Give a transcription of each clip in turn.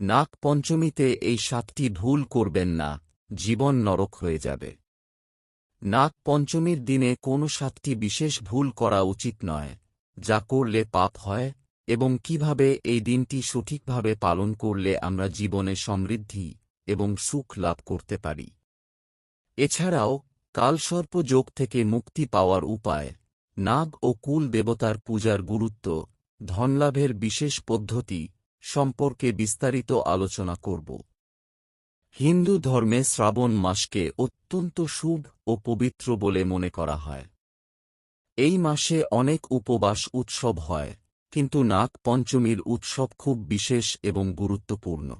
নাগ পঞ্চমীতে এই সাতটি ভুল করবেন না, জীবন নরক হয়ে যাবে। নাগ পঞ্চমীর দিনে কোনো সাতটি বিশেষ ভুল করা উচিত নয়, যা করলে পাপ হয় এবং কীভাবে এই দিনটি সঠিকভাবে পালন করলে আমরা জীবনে সমৃদ্ধি এবং সুখ লাভ করতে পারি। এছাড়াও, কালসর্প যোগ থেকে মুক্তি পাওয়ার উপায়, নাগ ও কুল দেবতার পূজার গুরুত্ব, ধনলাভের বিশেষ পদ্ধতি সম্পর্কে বিস্তারিত আলোচনা করব। হিন্দু ধর্মে শ্রাবণ মাসকে অত্যন্ত শুভ ও পবিত্র বলে মনে করা হয়। এই মাসে অনেক উপবাস উৎসব হয়, কিন্তু নাগ পঞ্চমীর উৎসব খুব বিশেষ এবং গুরুত্বপূর্ণ।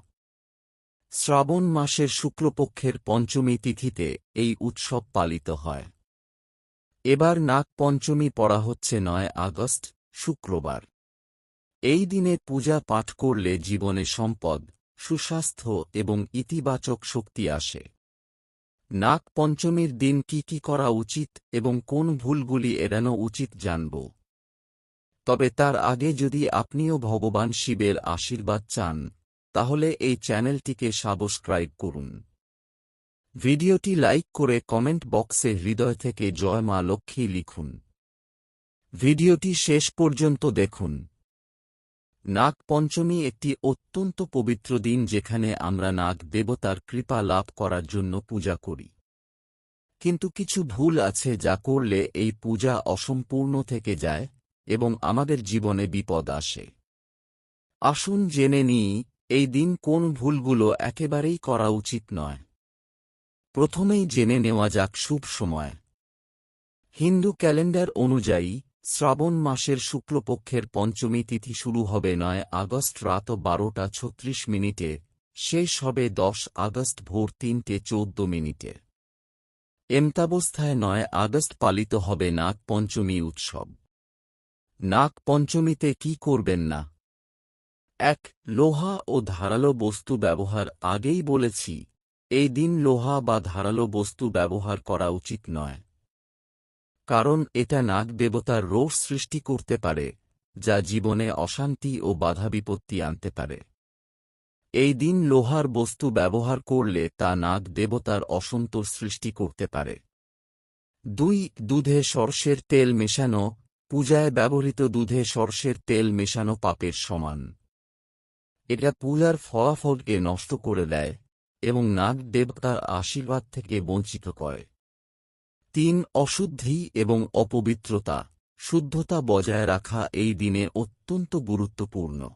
শ্রাবণ মাসের শুক্লপক্ষের পঞ্চমী তিথিতে এই উৎসব পালিত হয়। এবার নাগ পঞ্চমী পড়া হচ্ছে নয় আগস্ট, শুক্রবার। এই দিনে পূজা পাঠ করলে জীবনে সম্পদ, সুস্বাস্থ্য এবং ইতিবাচক শক্তি আসে। নাগ পঞ্চমীর দিন কি কি করা উচিত এবং কোন ভুলগুলি এড়ানো উচিত জানব। তবে তার আগে যদি আপনিও ভগবান শিবের আশীর্বাদ চান, তাহলে এই চ্যানেলটিকে সাবস্ক্রাইব করুন। ভিডিওটি লাইক করে কমেন্ট বক্সে হৃদয় থেকে জয় মা লক্ষ্মী লিখুন। ভিডিওটি শেষ পর্যন্ত দেখুন। নাগ পঞ্চমী একটি অত্যন্ত পবিত্র দিন যেখানে আমরা নাগ দেবতার কৃপা লাভ করার জন্য পূজা করি। কিন্তু কিছু ভুল আছে যা করলে এই পূজা অসম্পূর্ণ থেকে যায় এবং আমাদের জীবনে বিপদ আসে। আসুন জেনে নিই, এই দিন কোন ভুলগুলো একেবারেই করা উচিত নয়। প্রথমেই জেনে নেওয়া যাক শুভ সময়। হিন্দু ক্যালেন্ডার অনুযায়ী শ্রাবণ মাসের শুক্লপক্ষের পঞ্চমী তিথি শুরু হবে নয় আগস্ট রাত বারোটা ছত্রিশ মিনিটে, শেষ হবে দশ আগস্ট ভোর তিনটে চৌদ্দ মিনিটে। এমতাবস্থায় নয় আগস্ট পালিত হবে নাগ পঞ্চমী উৎসব। নাগ পঞ্চমীতে কি করবেন না? এক, লোহা ও ধারালো বস্তু ব্যবহার আগেই বলেছি, এই দিন লোহা বা ধারালো বস্তু ব্যবহার করা উচিত নয়। কারণ এটা নাগ দেবতার রোষ সৃষ্টি করতে পারে, যা জীবনে অশান্তি ও বাধা বিপত্তি আনতে পারে। এই দিন লোহার বস্তু ব্যবহার করলে তা নাগ দেবতার অসন্তোষ সৃষ্টি করতে পারে। দুই, দুধে সর্ষের তেল মেশানো, পূজায় ব্যবহৃত দুধে সর্ষের তেল মেশানো পাপের সমান। এটা পূজার ফলাফলকে নষ্ট করে দেয় এবং নাগ দেবতার আশীর্বাদ থেকে বঞ্চিত করে। তিন অশুদ্ধি এবং অপবিত্রতা, শুদ্ধতা বজায় রাখা এই দিনে অত্যন্ত গুরুত্বপূর্ণ।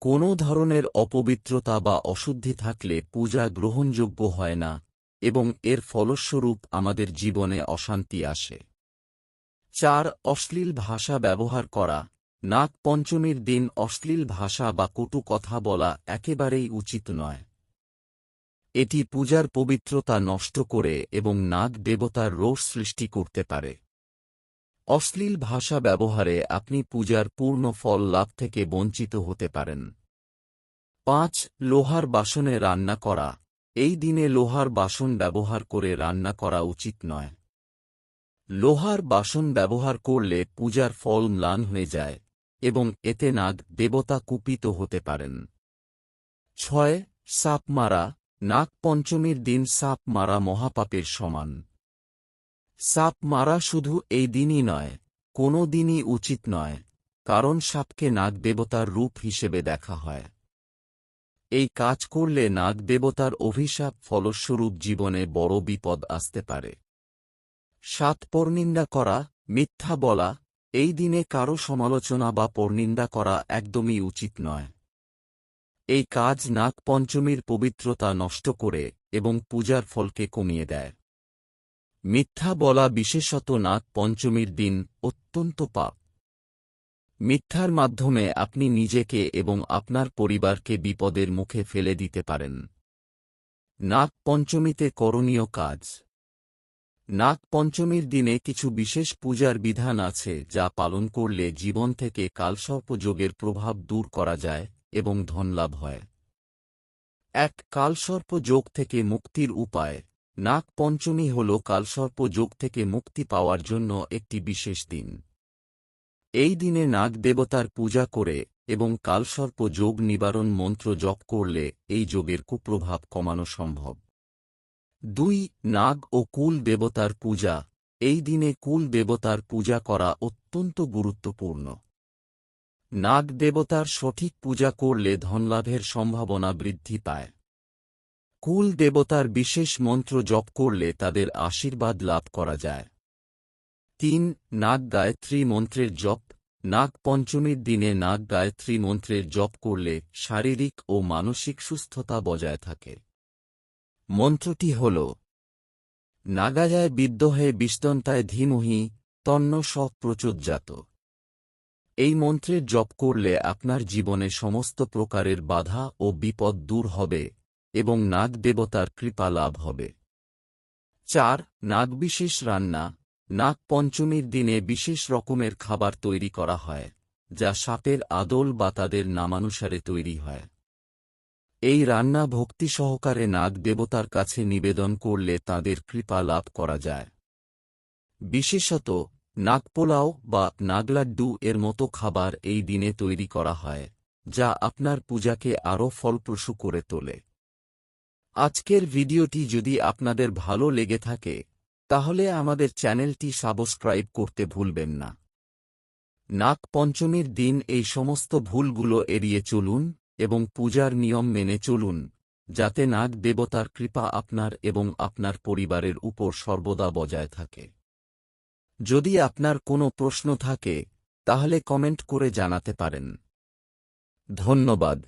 কোনো ধরনের অপবিত্রতা বা অশুদ্ধি থাকলে পূজা গ্রহণযোগ্য হয় না এবং এর ফলস্বরূপ আমাদের জীবনে অশান্তি আসে। চার, অশ্লীল ভাষা ব্যবহার করা। নাগ পঞ্চমীর দিন অশ্লীল ভাষা বা কটু কথা বলা একেবারেই উচিত নয়। এটি পূজার পবিত্রতা নষ্ট করে এবং নাগ দেবতার রোষ সৃষ্টি করতে পারে। অশ্লীল ভাষা ব্যবহারে আপনি পূজার পূর্ণ ফল লাভ থেকে বঞ্চিত হতে পারেন। পাঁচ, লোহার বাসনে রান্না করা। এই দিনে লোহার বাসন ব্যবহার করে রান্না করা উচিত নয়। লোহার বাসন ব্যবহার করলে পূজার ফল ম্লান হয়ে যায় এবং এতে নাগ দেবতা কুপিত হতে পারেন। ছয়, সাপ মারা। নাগ পঞ্চমীর দিন সাপ মারা মহাপাপের সমান। সাপ মারা শুধু এই দিনই নয়, কোনো দিনই উচিত নয়, কারণ সাপকে নাগ দেবতার রূপ হিসেবে দেখা হয়। এই কাজ করলে নাগ দেবতার অভিশাপ ফলস্বরূপ জীবনে বড় বিপদ আসতে পারে। সাত পরনিন্দা করা, মিথ্যা বলা, এই দিনে কারও সমালোচনা বা পরনিন্দা করা একদমই উচিত নয়। এই কাজ নাগ পঞ্চমীর পবিত্রতা নষ্ট করে এবং পূজার ফলকে কমিয়ে দেয়। মিথ্যা বলা বিশেষত নাগ পঞ্চমীর দিন অত্যন্ত পাপ। মিথ্যার মাধ্যমে আপনি নিজেকে এবং আপনার পরিবারকে বিপদের মুখে ফেলে দিতে পারেন। নাগ পঞ্চমীতে করণীয় কাজ। নাগ পঞ্চমীর দিনে কিছু বিশেষ পূজার বিধান আছে যা পালন করলে জীবন থেকে কালসর্পযোগের প্রভাব দূর করা যায়। এবং ধনলাভ হয়। এক, কালসর্প যোগ থেকে মুক্তির উপায়। নাগ পঞ্চমী হল কালসর্প যোগ থেকে মুক্তি পাওয়ার জন্য একটি বিশেষ দিন। এই দিনে নাগ দেবতার পূজা করে এবং কালসর্প যোগ নিবারণ মন্ত্র জপ করলে এই যোগের কুপ্রভাব কমানো সম্ভব। দুই, নাগ ও কুল দেবতার পূজা। এই দিনে কুল দেবতার পূজা করা অত্যন্ত গুরুত্বপূর্ণ। নাগ দেবতার সঠিক পূজা করলে ধনলাভের সম্ভাবনা বৃদ্ধি পায়। কুল দেবতার বিশেষ মন্ত্র জপ করলে তাদের আশীর্বাদ লাভ করা যায়। তিন নাগ গায়ত্রী মন্ত্রের জপ। নাগ পঞ্চমীর দিনে নাগ গায়ত্রী মন্ত্রের জপ করলে শারীরিক ও মানসিক সুস্থতা বজায় থাকে। মন্ত্রটি হল, নাগাজায় বিদ্যহে বিস্তন্তায় ধীমহি, তন্ন সব প্রচোজ্জাত এই মন্ত্রের জপ করলে আপনার জীবনে সমস্ত প্রকারের বাধা ও বিপদ দূর হবে এবং নাগ দেবতার কৃপা লাভ হবে। চার, নাগবিশেষ রান্না। নাগ পঞ্চমীর দিনে বিশেষ রকমের খাবার তৈরি করা হয়, যা সাপের আদল বা তাদের নামানুসারে তৈরি হয়। এই রান্না ভক্তি সহকারে নাগ দেবতার কাছে নিবেদন করলে তাদের কৃপা লাভ করা যায়। বিশেষত নাগপোলাও বা নাগলাড্ডু এর মতো খাবার এই দিনে তৈরি করা হয়, যা আপনার পূজাকে আরও ফলপ্রসূ করে তোলে। আজকের ভিডিওটি যদি আপনাদের ভালো লেগে থাকে, তাহলে আমাদের চ্যানেলটি সাবস্ক্রাইব করতে ভুলবেন না। নাগ পঞ্চমীর দিন এই সমস্ত ভুলগুলো এড়িয়ে চলুন এবং পূজার নিয়ম মেনে চলুন, যাতে নাগ দেবতার কৃপা আপনার এবং আপনার পরিবারের উপর সর্বদা বজায় থাকে। যদি আপনার কোনো প্রশ্ন থাকে তাহলে কমেন্ট করে জানাতে পারেন। ধন্যবাদ।